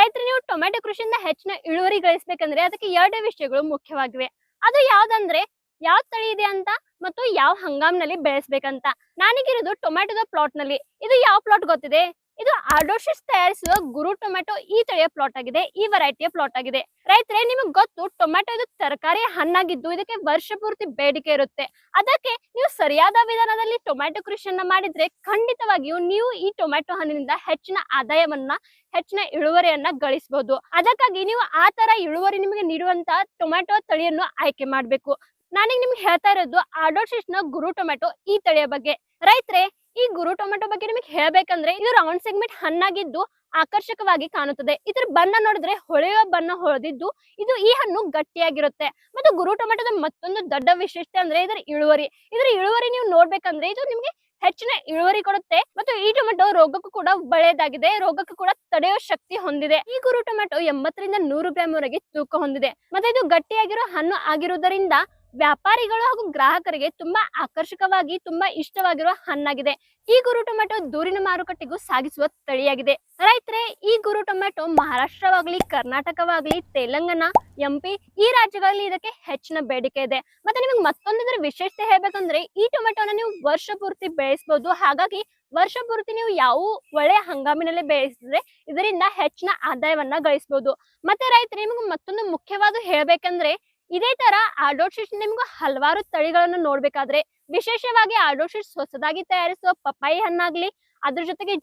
ರೈತರು ನೀವು ಟೊಮೆಟೊ ಕೃಷಿಯಿಂದ ಹೆಚ್ಚಿನ ಇಳುವರಿ ಗಳಿಸಬೇಕಂದ್ರೆ ಅದಕ್ಕೆ ಎರಡು ವಿಷಯಗಳು ಮುಖ್ಯವಾಗಿವೆ. ಅದು ಯಾವ್ದಂದ್ರೆ ಯಾವ ತಳಿ ಇದೆ ಅಂತ ಮತ್ತು ಯಾವ ಹಂಗಾಮ್ನಲ್ಲಿ ಬೆಳೆಸ್ಬೇಕಂತ. ನಾನೀಗಿರೋದು ಟೊಮೆಟೊದ ಪ್ಲಾಟ್ನಲ್ಲಿ ಇದು ಯಾವ ಪ್ಲಾಟ್ ಗೊತ್ತಿದೆ? ಇದು ಆರ್ಡೋಶಿಸ್ ತಯಾರಿಸುವ ಗುರು ಟೊಮೆಟೊ ಈ ತಳಿಯ ಪ್ಲಾಟ್ ಆಗಿದೆ, ಈ ವೆರೈಟಿಯ ಪ್ಲಾಟ್ ಆಗಿದೆ. ರೈತರೇ, ನಿಮಗೆ ಗೊತ್ತು ಟೊಮೆಟೊ ಇದು ತರಕಾರಿ ಹಣ್ಣಾಗಿದ್ದು ಇದಕ್ಕೆ ವರ್ಷ ಪೂರ್ತಿ ಬೇಡಿಕೆ ಇರುತ್ತೆ. ಅದಕ್ಕೆ ನೀವು ಸರಿಯಾದ ವಿಧಾನದಲ್ಲಿ ಟೊಮೆಟೊ ಕೃಷಿಯನ್ನ ಮಾಡಿದ್ರೆ ಖಂಡಿತವಾಗಿಯೂ ನೀವು ಈ ಟೊಮೆಟೊ ಹಣ್ಣಿನಿಂದ ಹೆಚ್ಚಿನ ಆದಾಯವನ್ನ, ಹೆಚ್ಚಿನ ಇಳುವರಿಯನ್ನ ಗಳಿಸಬಹುದು ಅದಕ್ಕಾಗಿ ನೀವು ಆ ತರ ಇಳುವರಿ ನಿಮಗೆ ನೀಡುವಂತ ಟೊಮೆಟೊ ತಳಿಯನ್ನು ಆಯ್ಕೆ ಮಾಡಬೇಕು. ನಾನೀಗ ನಿಮ್ಗೆ ಹೇಳ್ತಾ ಇರೋದು ಆಡೋಶಿಸ್ನ ಗುರು ಟೊಮೆಟೊ ಈ ತಳಿಯ ಬಗ್ಗೆ. ರೈತರೆ, ಈ ಗುರು ಟೊಮೆಟೊ ಬಗ್ಗೆ ನಿಮಗೆ ಹೇಳ್ಬೇಕಂದ್ರೆ ಇದು ರೌಂಡ್ ಸೆಗ್ಮೆಂಟ್ ಹಣ್ಣಾಗಿದ್ದು ಆಕರ್ಷಕವಾಗಿ ಕಾಣುತ್ತದೆ. ಇದರ ಬಣ್ಣ ನೋಡಿದ್ರೆ ಹೊಳೆಯುವ ಬಣ್ಣ ಹೊಳೆದಿದ್ದು, ಇದು ಈ ಹಣ್ಣು ಗಟ್ಟಿಯಾಗಿರುತ್ತೆ. ಮತ್ತು ಗುರು ಟೊಮೆಟೊದ ಮತ್ತೊಂದು ದೊಡ್ಡ ವಿಶೇಷತೆ ಅಂದ್ರೆ ಇದರ ಇಳುವರಿ. ಇದರ ಇಳುವರಿ ನೀವು ನೋಡ್ಬೇಕಂದ್ರೆ ಇದು ನಿಮ್ಗೆ ಹೆಚ್ಚಿನ ಇಳುವರಿ ಕೊಡುತ್ತೆ ಮತ್ತು ಈ ಟೊಮೆಟೊ ರೋಗಕ್ಕೂ ಕೂಡ ಒಳ್ಳೆಯದಾಗಿದೆ ರೋಗಕ್ಕೂ ಕೂಡ ತಡೆಯೋ ಶಕ್ತಿ ಹೊಂದಿದೆ. ಈ ಗುರು ಟೊಮೆಟೊ ಎಂಬತ್ತರಿಂದ ನೂರು ಗ್ರಾಮ್ ವರೆಗೆ ತೂಕ ಹೊಂದಿದೆ. ಮತ್ತೆ ಇದು ಗಟ್ಟಿಯಾಗಿರೋ ಹಣ್ಣು ಆಗಿರುವುದರಿಂದ ವ್ಯಾಪಾರಿಗಳು ಹಾಗೂ ಗ್ರಾಹಕರಿಗೆ ತುಂಬಾ ಆಕರ್ಷಕವಾಗಿ, ತುಂಬಾ ಇಷ್ಟವಾಗಿರುವ ಹಣ್ಣಾಗಿದೆ. ಈ ಗುರು ಟೊಮೆಟೊ ದೂರಿನ ಮಾರುಕಟ್ಟೆಗೂ ಸಾಗಿಸುವ ತಳಿಯಾಗಿದೆ. ರೈತರೇ, ಈ ಗುರು ಟೊಮೆಟೊ ಮಹಾರಾಷ್ಟ್ರವಾಗ್ಲಿ, ಕರ್ನಾಟಕವಾಗ್ಲಿ, ತೆಲಂಗಾಣ ಎಂಪಿ ಈ ರಾಜ್ಯಗಳಲ್ಲಿ ಇದಕ್ಕೆ ಹೆಚ್ಚಿನ ಬೇಡಿಕೆ ಇದೆ. ಮತ್ತೆ ನಿಮಗೆ ಮತ್ತೊಂದಿದ್ರ ವಿಶೇಷತೆ ಹೇಳ್ಬೇಕಂದ್ರೆ, ಈ ಟೊಮೆಟೊನ ನೀವು ವರ್ಷ ಪೂರ್ತಿ ಬೆಳೆಸಬಹುದು ಹಾಗಾಗಿ ವರ್ಷ ಪೂರ್ತಿ ನೀವು ಯಾವ ಒಳ್ಳೆಯ ಹಂಗಾಮಿನಲ್ಲಿ ಬೆಳೆಸಿದ್ರೆ ಇದರಿಂದ ಹೆಚ್ಚಿನ ಆದಾಯವನ್ನ ಗಳಿಸಬಹುದು ಮತ್ತೆ ರೈತರು, ನಿಮಗೆ ಮತ್ತೊಂದು ಮುಖ್ಯವಾದ ಹೇಳ್ಬೇಕಂದ್ರೆ ಇದೇ ತರ ಆರ್ಡೋಸಿಸ್ ನಿಮ್ಗೆ ಹಲವಾರು ತಳಿಗಳನ್ನು ನೋಡ್ಬೇಕಾದ್ರೆ, ವಿಶೇಷವಾಗಿ ಆರ್ಡೋಸಿಸ್ ಹೊಸದಾಗಿ ತಯಾರಿಸುವ ಪಪ್ಪಾಯಿ ಹಣ್ಣಾಗ್ಲಿ, ಅದ್ರ ಜೊತೆಗೆ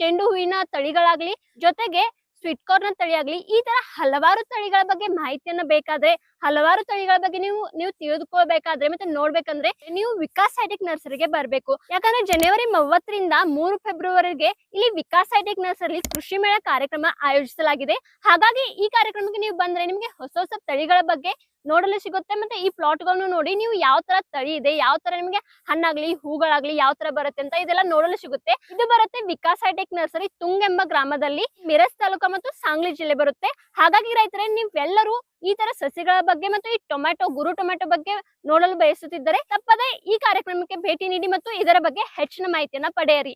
ಚೆಂಡು ಹೂವಿನ ತಳಿಗಳಾಗ್ಲಿ, ಜೊತೆಗೆ ಸ್ವೀಟ್ ಕಾರ್ನ್ ಆಗ್ಲಿ ಈ ತರ ಹಲವಾರು ತಳಿಗಳ ಬಗ್ಗೆ ಮಾಹಿತಿಯನ್ನ ಬೇಕಾದ್ರೆ, ಹಲವಾರು ತಳಿಗಳ ಬಗ್ಗೆ ನೀವು ನೀವು ತಿಳಿದುಕೋಬೇಕಾದ್ರೆ ಮತ್ತೆ ನೋಡ್ಬೇಕಂದ್ರೆ ನೀವು ವಿಕಾಸ್ ಹೈಟೆಕ್ ನರ್ಸರಿಗೆ ಬರ್ಬೇಕು. ಯಾಕಂದ್ರೆ ಜನವರಿ ಮೂವತ್ತರಿಂದ ಮೂರು ಫೆಬ್ರವರಿಗೆ ಇಲ್ಲಿ ವಿಕಾಸ್ ಹೈಟೆಕ್ ನರ್ಸರಿ ಕೃಷಿ ಮೇಳ ಕಾರ್ಯಕ್ರಮ ಆಯೋಜಿಸಲಾಗಿದೆ. ಹಾಗಾಗಿ ಈ ಕಾರ್ಯಕ್ರಮಕ್ಕೆ ನೀವು ಬಂದ್ರೆ ನಿಮ್ಗೆ ಹೊಸ ಹೊಸ ತಳಿಗಳ ಬಗ್ಗೆ ನೋಡಲು ಸಿಗುತ್ತೆ. ಮತ್ತೆ ಈ ಪ್ಲಾಟ್ಗಳನ್ನು ನೋಡಿ ನೀವು ಯಾವ ತರ ತಳಿ ಇದೆ ಯಾವ ತರ ನಿಮಗೆ ಹಣ್ಣಾಗ್ಲಿ, ಹೂಗಳಾಗ್ಲಿ ಯಾವ ತರ ಬರುತ್ತೆ ಅಂತ ಇದೆಲ್ಲ ನೋಡಲು ಸಿಗುತ್ತೆ. ಇದು ಬರುತ್ತೆ ವಿಕಾಸ್ ಹೈಟೆಕ್ ನರ್ಸರಿ ತುಂಗ್ ಎಂಬ ಗ್ರಾಮದಲ್ಲಿ ಮಿರಸ್ ತಾಲೂಕು ಮತ್ತು ಸಾಂಗ್ಲಿ ಜಿಲ್ಲೆ ಬರುತ್ತೆ. ಹಾಗಾಗಿ ರೈತರೇ, ನೀವೆಲ್ಲರೂ ಈ ತರ ಸಸಿಗಳ ಬಗ್ಗೆ ಮತ್ತು ಈ ಟೊಮ್ಯಾಟೊ, ಗುರು ಟೊಮ್ಯಾಟೊ ಬಗ್ಗೆ ನೋಡಲು ಬಯಸುತ್ತಿದ್ದರೆ ತಪ್ಪದೆ ಈ ಕಾರ್ಯಕ್ರಮಕ್ಕೆ ಭೇಟಿ ನೀಡಿ ಮತ್ತು ಇದರ ಬಗ್ಗೆ ಹೆಚ್ಚಿನ ಮಾಹಿತಿಯನ್ನ ಪಡೆಯಿರಿ.